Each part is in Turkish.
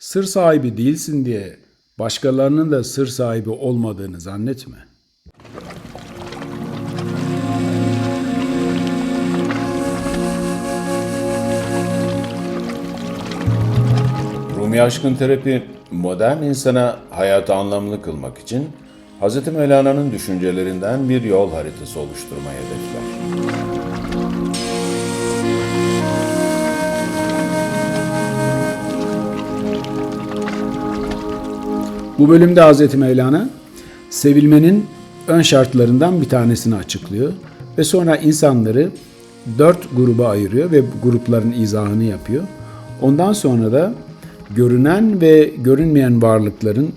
Sır sahibi değilsin diye başkalarının da sır sahibi olmadığını zannetme. Rumi Aşkın Terapi, modern insana hayatı anlamlı kılmak için Hz. Mevlana'nın düşüncelerinden bir yol haritası oluşturmayı hedefler. Bu bölümde Hz. Mevlana sevilmenin ön şartlarından bir tanesini açıklıyor ve sonra insanları dört gruba ayırıyor ve grupların izahını yapıyor. Ondan sonra da görünen ve görünmeyen varlıkların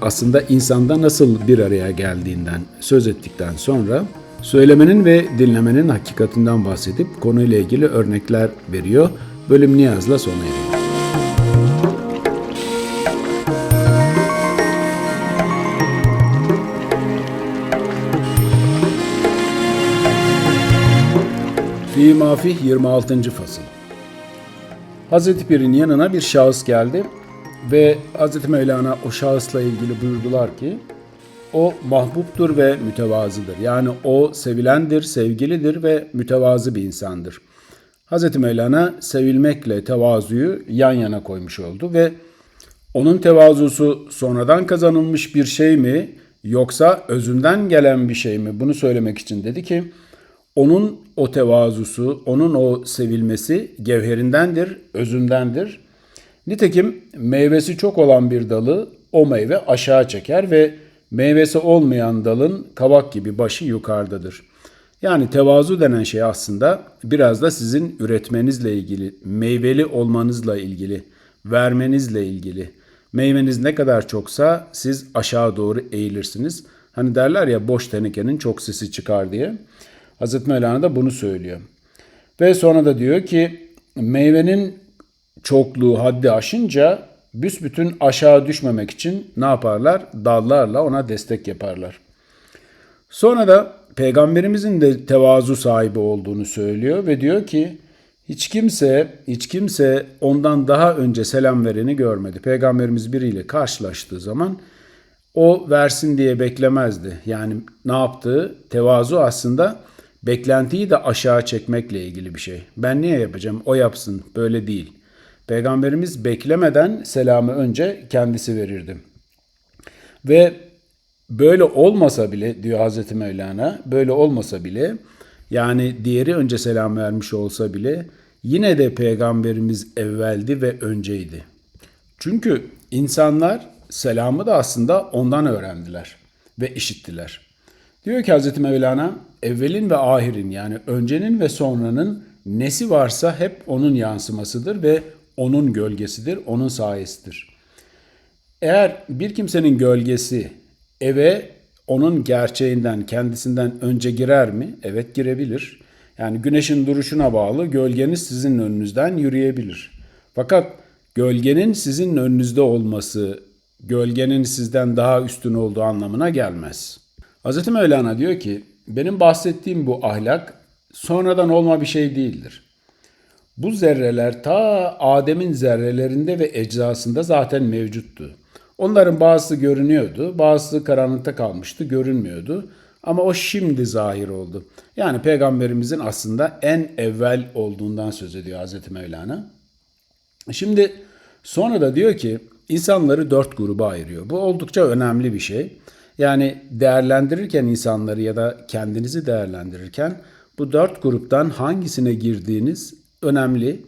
aslında insanda nasıl bir araya geldiğinden söz ettikten sonra söylemenin ve dinlemenin hakikatinden bahsedip konuyla ilgili örnekler veriyor. Bölüm niyazla sona eriyor. Fi Mafih 26. Fasıl Hazreti Pir'in yanına bir şahıs geldi ve Hazreti Mevlana o şahısla ilgili buyurdular ki o mahbuptur ve mütevazıdır. Yani o sevilendir, sevgilidir ve mütevazı bir insandır. Hazreti Mevlana sevilmekle tevazuyu yan yana koymuş oldu ve onun tevazusu sonradan kazanılmış bir şey mi yoksa özünden gelen bir şey mi? Bunu söylemek için dedi ki onun o tevazusu, onun o sevilmesi gevherindendir, özündendir. Nitekim meyvesi çok olan bir dalı o meyve aşağı çeker ve meyvesi olmayan dalın kabak gibi başı yukarıdadır. Yani tevazu denen şey aslında biraz da sizin üretmenizle ilgili, meyveli olmanızla ilgili, vermenizle ilgili. Meyveniz ne kadar çoksa siz aşağı doğru eğilirsiniz. Hani derler ya boş tenekenin çok sesi çıkar diye. Hazreti Mevlana da bunu söylüyor. Ve sonra da diyor ki meyvenin çokluğu haddi aşınca büsbütün aşağı düşmemek için ne yaparlar? Dallarla ona destek yaparlar. Sonra da peygamberimizin de tevazu sahibi olduğunu söylüyor ve diyor ki hiç kimse hiç kimse ondan daha önce selam vereni görmedi. Peygamberimiz biriyle karşılaştığı zaman o versin diye beklemezdi. Yani ne yaptığı tevazu aslında beklentiyi de aşağı çekmekle ilgili bir şey. Ben niye yapacağım? O yapsın. Böyle değil. Peygamberimiz beklemeden selamı önce kendisi verirdi. Ve böyle olmasa bile diyor Hazreti Mevlana, böyle olmasa bile yani diğeri önce selam vermiş olsa bile yine de peygamberimiz evveldi ve önceydi. Çünkü insanlar selamı da aslında ondan öğrendiler ve işittiler. Diyor ki Hazreti Mevlana, evvelin ve ahirin yani öncenin ve sonranın nesi varsa hep onun yansımasıdır ve onun gölgesidir, onun sayesidir. Eğer bir kimsenin gölgesi eve onun gerçeğinden, kendisinden önce girer mi? Evet girebilir. Yani güneşin duruşuna bağlı gölgeniz sizin önünüzden yürüyebilir. Fakat gölgenin sizin önünüzde olması, gölgenin sizden daha üstün olduğu anlamına gelmez. Hz. Mevlana diyor ki, benim bahsettiğim bu ahlak sonradan olma bir şey değildir. Bu zerreler ta Adem'in zerrelerinde ve eczasında zaten mevcuttu. Onların bazısı görünüyordu, bazısı karanlıkta kalmıştı, görünmüyordu. Ama o şimdi zahir oldu. Yani peygamberimizin aslında en evvel olduğundan söz ediyor Hazreti Mevlana. Şimdi sonra da diyor ki insanları dört gruba ayırıyor. Bu oldukça önemli bir şey. Yani değerlendirirken insanları ya da kendinizi değerlendirirken bu dört gruptan hangisine girdiğiniz önemli.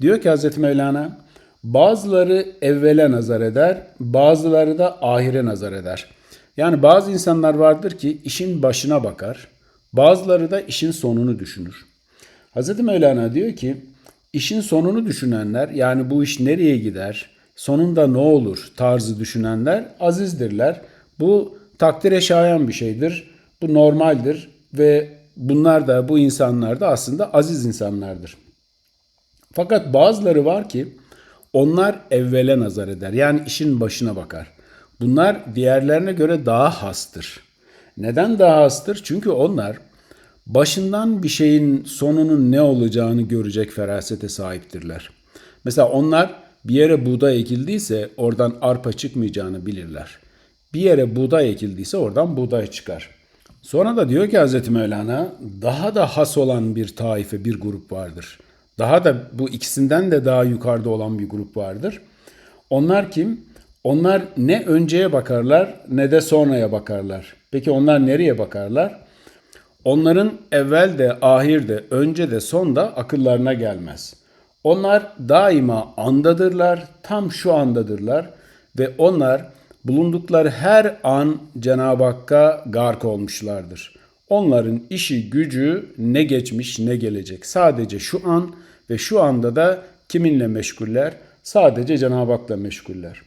Diyor ki Hazreti Mevlana bazıları evvele nazar eder, bazıları da ahire nazar eder. Yani bazı insanlar vardır ki işin başına bakar, bazıları da işin sonunu düşünür. Hazreti Mevlana diyor ki işin sonunu düşünenler yani bu iş nereye gider, sonunda ne olur tarzı düşünenler azizdirler. Bu takdire şayan bir şeydir. Bu normaldir ve bunlar da bu insanlar da aslında aziz insanlardır. Fakat bazıları var ki onlar evvele nazar eder. Yani işin başına bakar. Bunlar diğerlerine göre daha hastır. Neden daha hastır? Çünkü onlar başından bir şeyin sonunun ne olacağını görecek ferasete sahiptirler. Mesela onlar bir yere buğday ekildiyse oradan arpa çıkmayacağını bilirler. Bir yere buğday ekildiyse oradan buğday çıkar. Sonra da diyor ki Hazreti Mevlana daha da has olan bir taife, bir grup vardır. Daha da bu ikisinden de daha yukarıda olan bir grup vardır. Onlar kim? Onlar ne önceye bakarlar ne de sonraya bakarlar. Peki onlar nereye bakarlar? Onların evvel de, ahir de, önce de, son da akıllarına gelmez. Onlar daima andadırlar, tam şu andadırlar ve onlar bulundukları her an Cenab-ı Hakk'a gark olmuşlardır. Onların işi gücü ne geçmiş ne gelecek. Sadece şu an ve şu anda da kiminle meşguller? Sadece Cenab-ı Hak'la meşguller.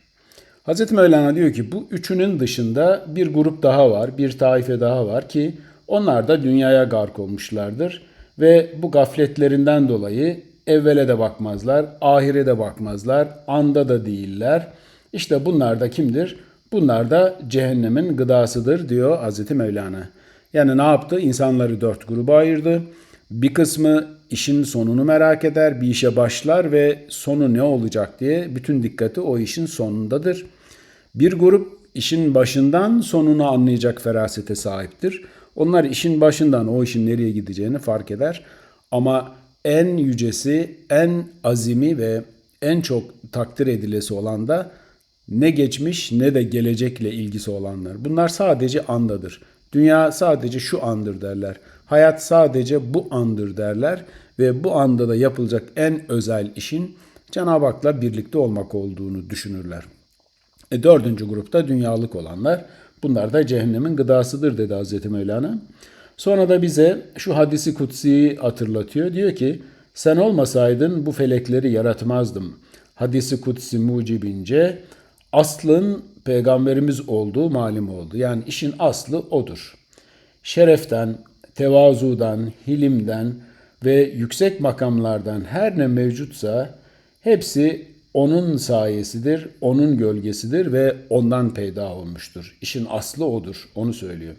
Hazreti Mevlana diyor ki bu üçünün dışında bir grup daha var, bir taife daha var ki onlar da dünyaya gark olmuşlardır ve bu gafletlerinden dolayı evvele de bakmazlar, ahire de bakmazlar, anda da değiller. İşte bunlar da kimdir? Bunlar da cehennemin gıdasıdır diyor Hazreti Mevlana. Yani ne yaptı? İnsanları dört gruba ayırdı. Bir kısmı işin sonunu merak eder, bir işe başlar ve sonu ne olacak diye bütün dikkati o işin sonundadır. Bir grup işin başından sonunu anlayacak ferasete sahiptir. Onlar işin başından o işin nereye gideceğini fark eder. Ama en yücesi, en azimi ve en çok takdir edilesi olan da ne geçmiş ne de gelecekle ilgisi olanlar. Bunlar sadece andadır. Dünya sadece şu andır derler. Hayat sadece bu andır derler ve bu anda da yapılacak en özel işin Cenab-ı Hak'la birlikte olmak olduğunu düşünürler. E, dördüncü grupta dünyalık olanlar. Bunlar da cehennemin gıdasıdır dedi Hazreti Mevlana. Sonra da bize şu hadisi kutsiyi hatırlatıyor. Diyor ki sen olmasaydın bu felekleri yaratmazdım. Hadisi kutsi mucibince aslın peygamberimiz olduğu malum oldu. Yani işin aslı odur. Şereften, tevazudan, hilimden ve yüksek makamlardan her ne mevcutsa hepsi onun sayesidir, onun gölgesidir ve ondan peyda olmuştur. İşin aslı odur, onu söylüyor.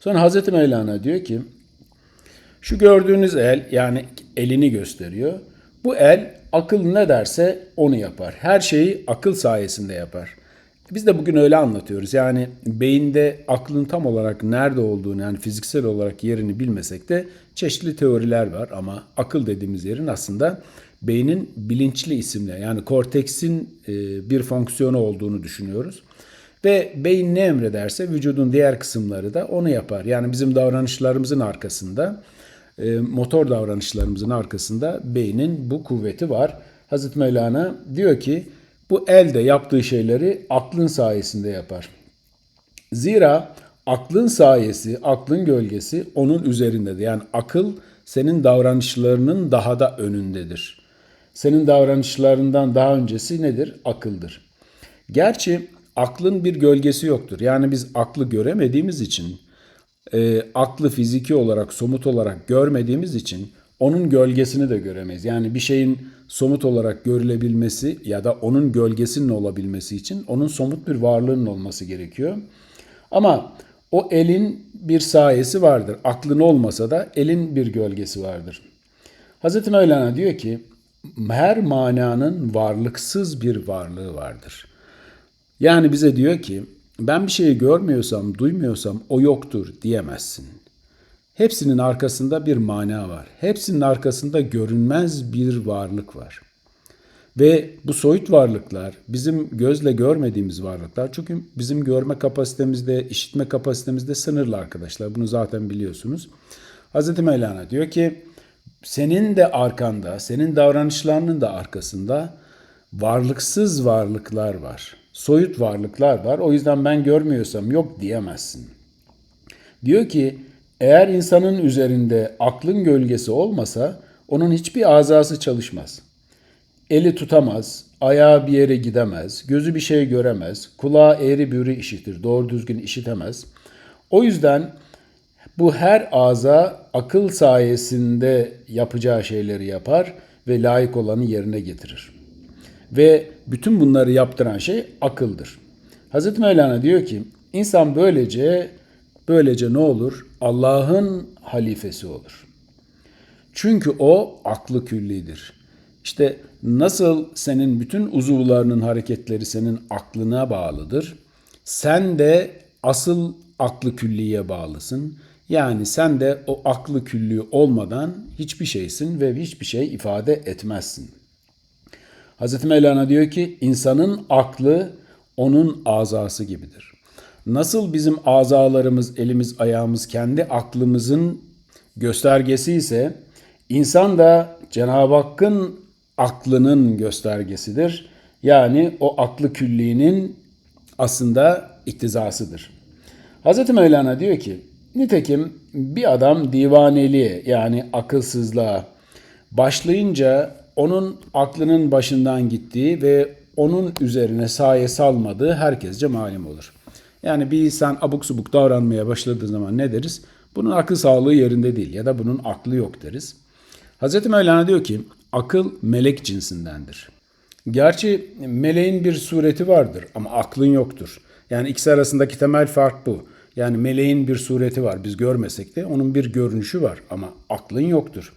Sonra Hazreti Mevlana diyor ki, şu gördüğünüz el yani elini gösteriyor. Bu el akıl ne derse onu yapar. Her şeyi akıl sayesinde yapar. Biz de bugün öyle anlatıyoruz. Yani beyinde aklın tam olarak nerede olduğunu yani fiziksel olarak yerini bilmesek de çeşitli teoriler var ama akıl dediğimiz yerin aslında beynin bilinçli isimle yani korteksin e, bir fonksiyonu olduğunu düşünüyoruz. Ve beyin ne emrederse vücudun diğer kısımları da onu yapar. Yani bizim davranışlarımızın arkasında, motor davranışlarımızın arkasında beynin bu kuvveti var. Hazreti Mevlana diyor ki bu elde yaptığı şeyleri aklın sayesinde yapar. Zira aklın sayesi, aklın gölgesi onun üzerindedir. Yani akıl senin davranışlarının daha da önündedir. Senin davranışlarından daha öncesi nedir? Akıldır. Gerçi aklın bir gölgesi yoktur. Yani biz aklı göremediğimiz için, e, aklı fiziki olarak, somut olarak görmediğimiz için onun gölgesini de göremeyiz. Yani bir şeyin somut olarak görülebilmesi ya da onun gölgesinin olabilmesi için onun somut bir varlığının olması gerekiyor. Ama o elin bir sayesi vardır. Aklın olmasa da elin bir gölgesi vardır. Hazreti Mevlana diyor ki her mananın varlıksız bir varlığı vardır. Yani bize diyor ki ben bir şeyi görmüyorsam, duymuyorsam o yoktur diyemezsin. Hepsinin arkasında bir mana var. Hepsinin arkasında görünmez bir varlık var. Ve bu soyut varlıklar bizim gözle görmediğimiz varlıklar. Çünkü bizim görme kapasitemizde, işitme kapasitemizde sınırlı arkadaşlar. Bunu zaten biliyorsunuz. Hazreti Mevlana diyor ki senin de arkanda, senin davranışlarının da arkasında varlıksız varlıklar var. Soyut varlıklar var. O yüzden ben görmüyorsam yok diyemezsin. Diyor ki eğer insanın üzerinde aklın gölgesi olmasa onun hiçbir azası çalışmaz. Eli tutamaz, ayağı bir yere gidemez, gözü bir şey göremez, kulağı eğri büğrü işitir, doğru düzgün işitemez. O yüzden bu her aza akıl sayesinde yapacağı şeyleri yapar ve layık olanı yerine getirir. Ve bütün bunları yaptıran şey akıldır. Hazreti Mevlana diyor ki insan böylece böylece ne olur? Allah'ın halifesi olur. Çünkü o aklı küllidir. İşte nasıl senin bütün uzuvlarının hareketleri senin aklına bağlıdır. Sen de asıl aklı külliye bağlısın. Yani sen de o aklı külliği olmadan hiçbir şeysin ve hiçbir şey ifade etmezsin. Hazreti Mevlana diyor ki insanın aklı onun azası gibidir. Nasıl bizim azalarımız, elimiz, ayağımız kendi aklımızın göstergesi ise insan da Cenab-ı Hakk'ın aklının göstergesidir. Yani o aklı külliğinin aslında iktizasıdır. Hazreti Mevlana diyor ki, nitekim bir adam divaneliğe yani akılsızlığa başlayınca onun aklının başından gittiği ve onun üzerine saye salmadığı herkesce malum olur. Yani bir insan abuk subuk davranmaya başladığı zaman ne deriz? Bunun akıl sağlığı yerinde değil ya da bunun aklı yok deriz. Hazreti Mevlana diyor ki akıl melek cinsindendir. Gerçi meleğin bir sureti vardır ama aklın yoktur. Yani ikisi arasındaki temel fark bu. Yani meleğin bir sureti var biz görmesek de onun bir görünüşü var ama aklın yoktur.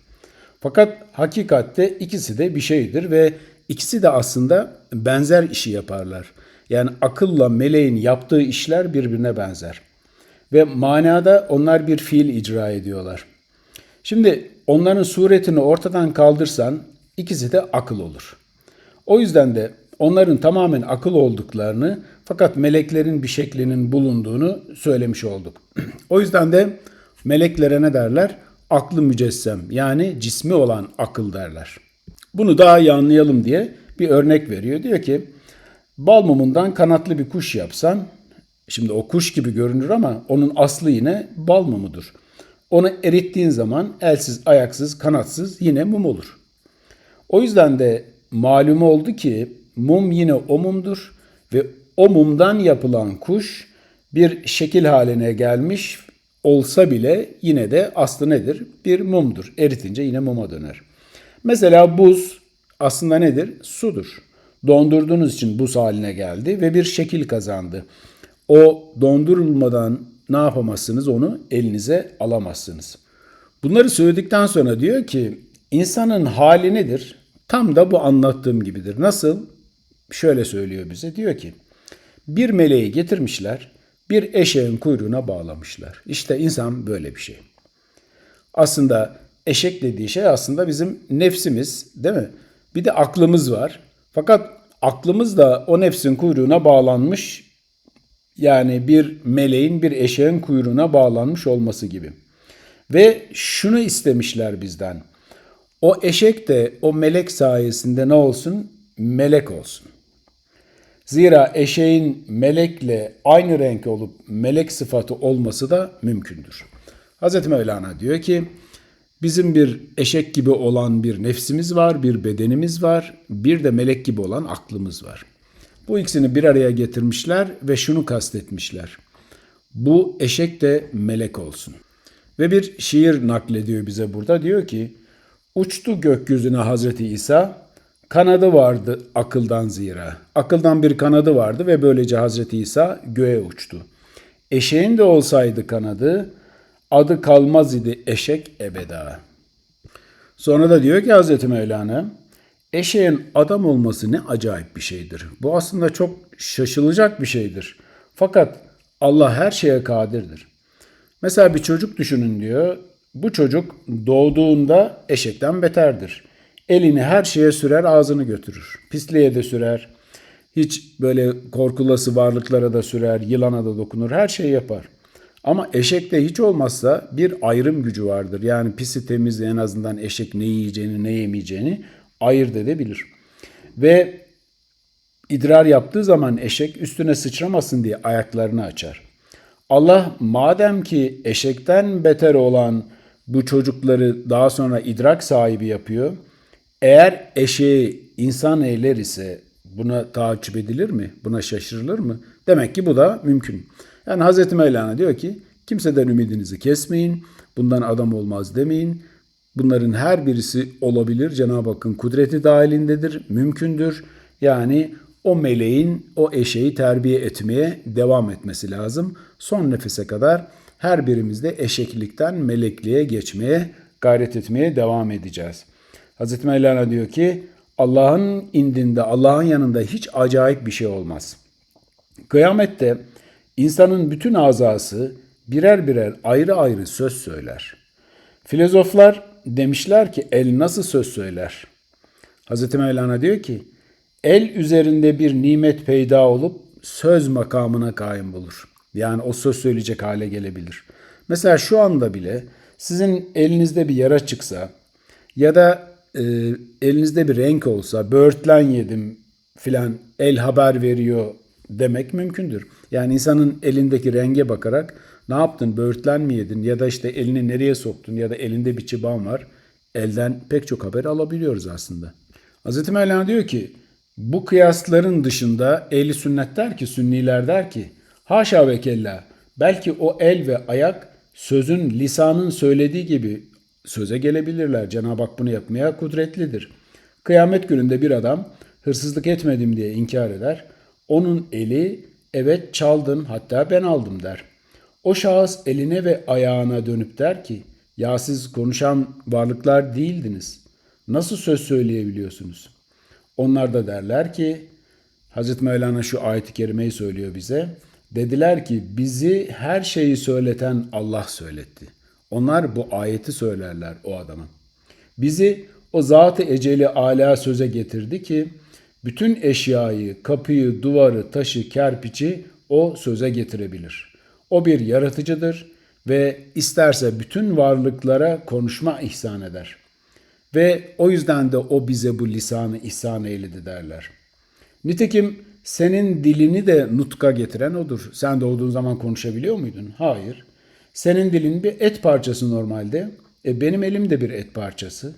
Fakat hakikatte ikisi de bir şeydir ve ikisi de aslında benzer işi yaparlar. Yani akılla meleğin yaptığı işler birbirine benzer. Ve manada onlar bir fiil icra ediyorlar. Şimdi onların suretini ortadan kaldırsan ikisi de akıl olur. O yüzden de onların tamamen akıl olduklarını fakat meleklerin bir şeklinin bulunduğunu söylemiş olduk. o yüzden de meleklere ne derler? Aklı mücessem yani cismi olan akıl derler. Bunu daha iyi anlayalım diye bir örnek veriyor. Diyor ki bal mumundan kanatlı bir kuş yapsan şimdi o kuş gibi görünür ama onun aslı yine bal mumudur. Onu erittiğin zaman elsiz, ayaksız, kanatsız yine mum olur. O yüzden de malum oldu ki mum yine o mumdur ve o mumdan yapılan kuş bir şekil haline gelmiş olsa bile yine de aslı nedir? Bir mumdur. Eritince yine muma döner. Mesela buz aslında nedir? Sudur. Dondurduğunuz için buz haline geldi ve bir şekil kazandı. O dondurulmadan ne yapamazsınız? Onu elinize alamazsınız. Bunları söyledikten sonra diyor ki insanın hali nedir? Tam da bu anlattığım gibidir. Nasıl? Şöyle söylüyor bize. Diyor ki bir meleği getirmişler, bir eşeğin kuyruğuna bağlamışlar. İşte insan böyle bir şey. Aslında eşek dediği şey aslında bizim nefsimiz değil mi? Bir de aklımız var. Fakat aklımız da o nefsin kuyruğuna bağlanmış yani bir meleğin bir eşeğin kuyruğuna bağlanmış olması gibi. Ve şunu istemişler bizden. O eşek de o melek sayesinde ne olsun? Melek olsun. Zira eşeğin melekle aynı renk olup melek sıfatı olması da mümkündür. Hz. Mevlana diyor ki bizim bir eşek gibi olan bir nefsimiz var, bir bedenimiz var, bir de melek gibi olan aklımız var. Bu ikisini bir araya getirmişler ve şunu kastetmişler. Bu eşek de melek olsun. Ve bir şiir naklediyor bize burada. Diyor ki, uçtu gökyüzüne Hazreti İsa, kanadı vardı akıldan zira. Akıldan bir kanadı vardı ve böylece Hazreti İsa göğe uçtu. Eşeğin de olsaydı kanadı, adı kalmaz idi eşek ebeda. Sonra da diyor ki Hazreti Mevlana, eşeğin adam olması ne acayip bir şeydir. Bu aslında çok şaşılacak bir şeydir. Fakat Allah her şeye kadirdir. Mesela bir çocuk düşünün diyor. Bu çocuk doğduğunda eşekten beterdir. Elini her şeye sürer, ağzını götürür. Pisliğe de sürer. Hiç böyle korkulası varlıklara da sürer, yılana da dokunur, her şeyi yapar. Ama eşekte hiç olmazsa bir ayrım gücü vardır. Yani pisi temizle en azından eşek ne yiyeceğini ne yemeyeceğini ayırt edebilir. Ve idrar yaptığı zaman eşek üstüne sıçramasın diye ayaklarını açar. Allah madem ki eşekten beter olan bu çocukları daha sonra idrak sahibi yapıyor. Eğer eşeği insan eyler ise buna takip edilir mi? Buna şaşırılır mı? Demek ki bu da mümkün. Yani Hazreti Mevlana diyor ki kimseden ümidinizi kesmeyin. Bundan adam olmaz demeyin. Bunların her birisi olabilir. Cenab-ı Hakk'ın kudreti dahilindedir. Mümkündür. Yani o meleğin o eşeği terbiye etmeye devam etmesi lazım. Son nefese kadar her birimiz de eşeklikten melekliğe geçmeye gayret etmeye devam edeceğiz. Hazreti Mevlana diyor ki Allah'ın indinde, Allah'ın yanında hiç acayip bir şey olmaz. Kıyamette insanın bütün azası birer birer ayrı ayrı söz söyler. Filozoflar demişler ki el nasıl söz söyler? Hazreti Mevlana diyor ki el üzerinde bir nimet peyda olup söz makamına kaim bulur. Yani o söz söyleyecek hale gelebilir. Mesela şu anda bile sizin elinizde bir yara çıksa ya da e, elinizde bir renk olsa böğürtlen yedim filan el haber veriyor demek mümkündür. Yani insanın elindeki renge bakarak ne yaptın böğürtlen mi yedin ya da işte elini nereye soktun ya da elinde bir çıban var elden pek çok haber alabiliyoruz aslında. Hz. Mevlana diyor ki bu kıyasların dışında ehli sünnet der ki sünniler der ki haşa ve kella belki o el ve ayak sözün lisanın söylediği gibi söze gelebilirler. Cenab-ı Hak bunu yapmaya kudretlidir. Kıyamet gününde bir adam hırsızlık etmedim diye inkar eder. Onun eli evet çaldın hatta ben aldım der. O şahıs eline ve ayağına dönüp der ki ya siz konuşan varlıklar değildiniz. Nasıl söz söyleyebiliyorsunuz? Onlar da derler ki Hazreti Mevlana şu ayet-i kerimeyi söylüyor bize. Dediler ki bizi her şeyi söyleten Allah söyletti. Onlar bu ayeti söylerler o adama. Bizi o zat-ı eceli ala söze getirdi ki bütün eşyayı, kapıyı, duvarı, taşı, kerpiçi o söze getirebilir. O bir yaratıcıdır ve isterse bütün varlıklara konuşma ihsan eder. Ve o yüzden de o bize bu lisanı ihsan eyledi derler. Nitekim senin dilini de nutka getiren odur. Sen doğduğun zaman konuşabiliyor muydun? Hayır. Senin dilin bir et parçası normalde. E benim elim de bir et parçası.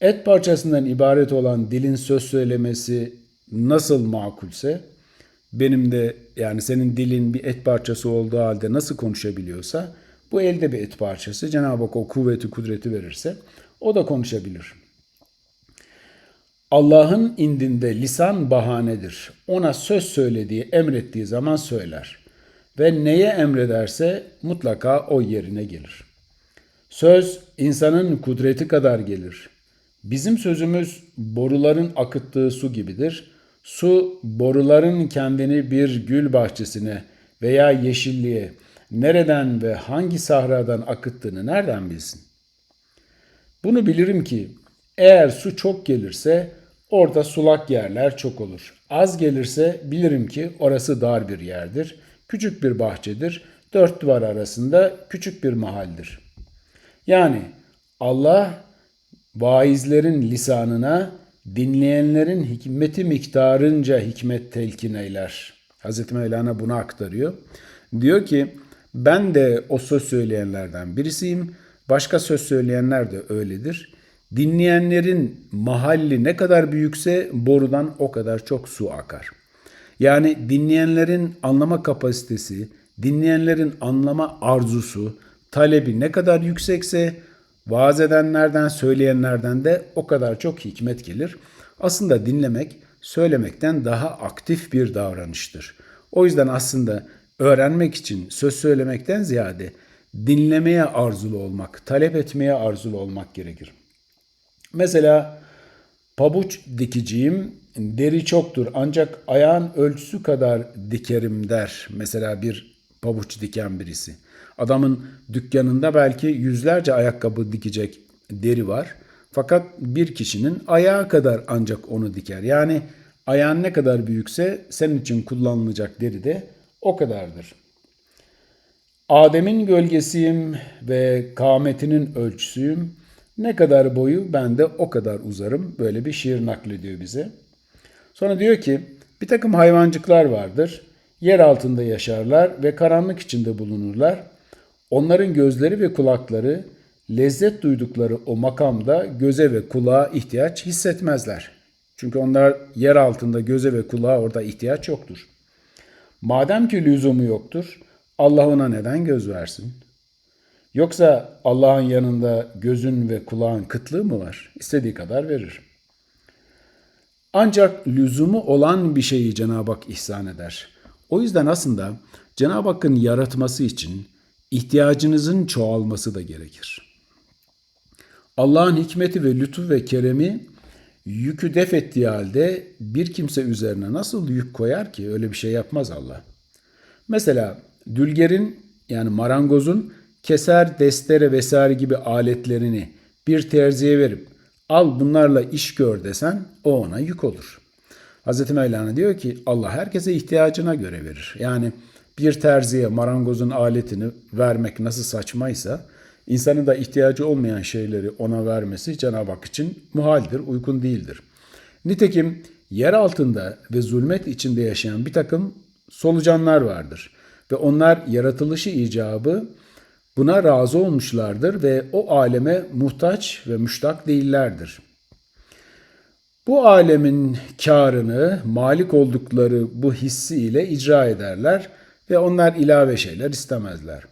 Et parçasından ibaret olan dilin söz söylemesi nasıl makulse benim de yani senin dilin bir et parçası olduğu halde nasıl konuşabiliyorsa bu elde bir et parçası. Cenab-ı Hak o kuvveti kudreti verirse o da konuşabilir. Allah'ın indinde lisan bahanedir. Ona söz söylediği, emrettiği zaman söyler. Ve neye emrederse mutlaka o yerine gelir. Söz insanın kudreti kadar gelir. Bizim sözümüz boruların akıttığı su gibidir. Su boruların kendini bir gül bahçesine veya yeşilliğe nereden ve hangi sahradan akıttığını nereden bilsin? Bunu bilirim ki eğer su çok gelirse orada sulak yerler çok olur. Az gelirse bilirim ki orası dar bir yerdir. Küçük bir bahçedir. Dört duvar arasında küçük bir mahaldir. Yani Allah vaizlerin lisanına dinleyenlerin hikmeti miktarınca hikmet telkin eyler. Hazreti Mevlana bunu aktarıyor. Diyor ki ben de o söz söyleyenlerden birisiyim. Başka söz söyleyenler de öyledir. Dinleyenlerin mahalli ne kadar büyükse borudan o kadar çok su akar. Yani dinleyenlerin anlama kapasitesi, dinleyenlerin anlama arzusu, talebi ne kadar yüksekse vaaz edenlerden, söyleyenlerden de o kadar çok hikmet gelir. Aslında dinlemek söylemekten daha aktif bir davranıştır. O yüzden aslında öğrenmek için söz söylemekten ziyade dinlemeye arzulu olmak, talep etmeye arzulu olmak gerekir. Mesela pabuç dikiciyim, deri çoktur ancak ayağın ölçüsü kadar dikerim der. Mesela bir pabuç diken birisi. Adamın dükkanında belki yüzlerce ayakkabı dikecek deri var. Fakat bir kişinin ayağı kadar ancak onu diker. Yani ayağın ne kadar büyükse senin için kullanılacak deri de o kadardır. Adem'in gölgesiyim ve kametinin ölçüsüyüm. Ne kadar boyu ben de o kadar uzarım. Böyle bir şiir naklediyor bize. Sonra diyor ki bir takım hayvancıklar vardır. Yer altında yaşarlar ve karanlık içinde bulunurlar. Onların gözleri ve kulakları lezzet duydukları o makamda göze ve kulağa ihtiyaç hissetmezler. Çünkü onlar yer altında göze ve kulağa orada ihtiyaç yoktur. Madem ki lüzumu yoktur, Allah ona neden göz versin? Yoksa Allah'ın yanında gözün ve kulağın kıtlığı mı var? İstediği kadar verir. Ancak lüzumu olan bir şeyi Cenab-ı Hak ihsan eder. O yüzden aslında Cenab-ı Hakk'ın yaratması için ihtiyacınızın çoğalması da gerekir. Allah'ın hikmeti ve lütfu ve keremi yükü def ettiği halde bir kimse üzerine nasıl yük koyar ki? Öyle bir şey yapmaz Allah. Mesela dülgerin yani marangozun keser, destere vesaire gibi aletlerini bir terziye verip al bunlarla iş gör desen o ona yük olur. Hz. Mevlana diyor ki Allah herkese ihtiyacına göre verir. Yani bir terziye marangozun aletini vermek nasıl saçmaysa insanın da ihtiyacı olmayan şeyleri ona vermesi Cenab-ı Hak için muhaldir, uygun değildir. Nitekim yer altında ve zulmet içinde yaşayan bir takım solucanlar vardır. Ve onlar yaratılışı icabı buna razı olmuşlardır ve o aleme muhtaç ve müştak değillerdir. Bu alemin karını malik oldukları bu hissi ile icra ederler ve onlar ilave şeyler istemezler.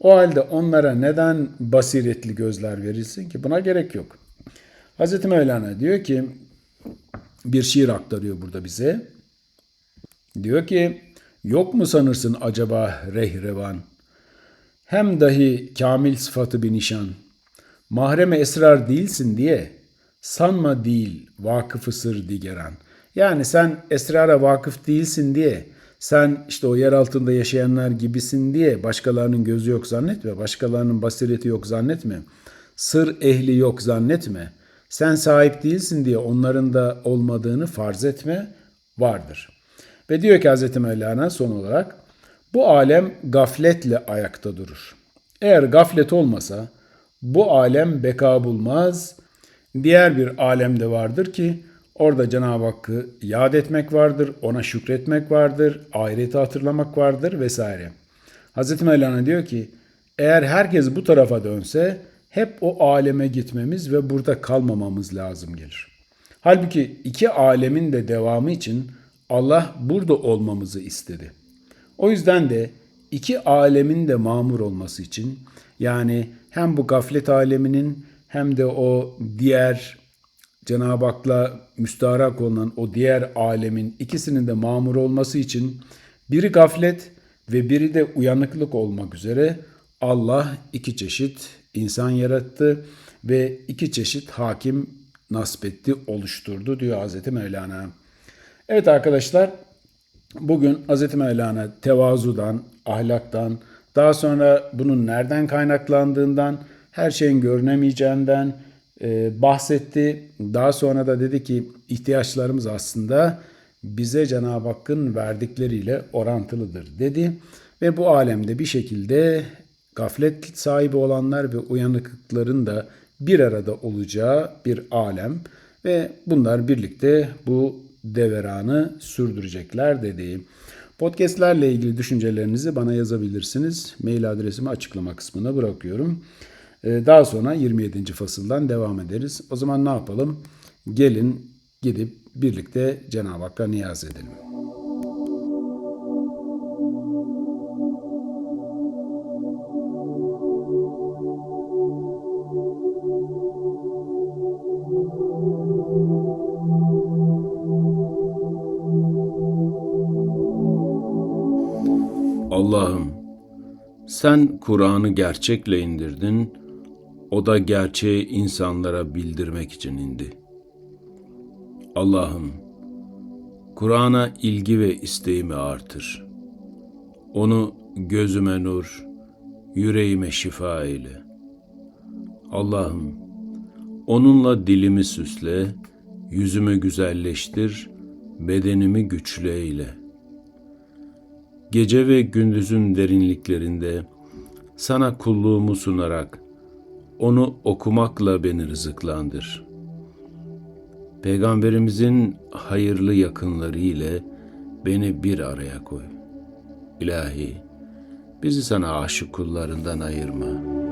O halde onlara neden basiretli gözler verilsin ki? Buna gerek yok. Hz. Mevlana diyor ki, bir şiir aktarıyor burada bize. Diyor ki, yok mu sanırsın acaba rehrevan? Hem dahi kamil sıfatı bir nişan. Mahreme esrar değilsin diye sanma değil vakıfı sır digeran. Yani sen esrara vakıf değilsin diye sen işte o yer altında yaşayanlar gibisin diye başkalarının gözü yok zannetme. Başkalarının basireti yok zannetme. Sır ehli yok zannetme. Sen sahip değilsin diye onların da olmadığını farz etme vardır. Ve diyor ki Hz. Mevlana son olarak bu alem gafletle ayakta durur. Eğer gaflet olmasa bu alem beka bulmaz. Diğer bir alemde vardır ki orada Cenab-ı Hakk'ı yad etmek vardır, ona şükretmek vardır, ahireti hatırlamak vardır vesaire. Hz. Mevlana diyor ki eğer herkes bu tarafa dönse hep o aleme gitmemiz ve burada kalmamamız lazım gelir. Halbuki iki alemin de devamı için Allah burada olmamızı istedi. O yüzden de iki alemin de mamur olması için yani hem bu gaflet aleminin hem de o diğer Cenab-ı Hak'la müstaharak olan o diğer alemin ikisinin de mamur olması için biri gaflet ve biri de uyanıklık olmak üzere Allah iki çeşit insan yarattı ve iki çeşit hakim nasbetti, oluşturdu diyor Hazreti Mevlana. Evet arkadaşlar Bugün Hz. Mevlana tevazudan, ahlaktan, daha sonra bunun nereden kaynaklandığından, her şeyin görünemeyeceğinden e, bahsetti. Daha sonra da dedi ki ihtiyaçlarımız aslında bize Cenab-ı Hakk'ın verdikleriyle orantılıdır dedi. Ve bu alemde bir şekilde gaflet sahibi olanlar ve uyanıklıkların da bir arada olacağı bir alem ve bunlar birlikte bu deveranı sürdürecekler dedi. Podcast'lerle ilgili düşüncelerinizi bana yazabilirsiniz. Mail adresimi açıklama kısmına bırakıyorum. Ee, Daha sonra 27. fasıldan devam ederiz. O zaman ne yapalım? Gelin gidip birlikte Cenab-ı Hakk'a niyaz edelim. Sen Kur'an'ı gerçekle indirdin, o da gerçeği insanlara bildirmek için indi. Allah'ım, Kur'an'a ilgi ve isteğimi artır. Onu gözüme nur, yüreğime şifa eyle. Allah'ım, onunla dilimi süsle, yüzümü güzelleştir, bedenimi güçlü eyle.'' Gece ve gündüzün derinliklerinde sana kulluğumu sunarak onu okumakla beni rızıklandır. Peygamberimizin hayırlı yakınları ile beni bir araya koy. İlahi, bizi sana aşık kullarından ayırma.''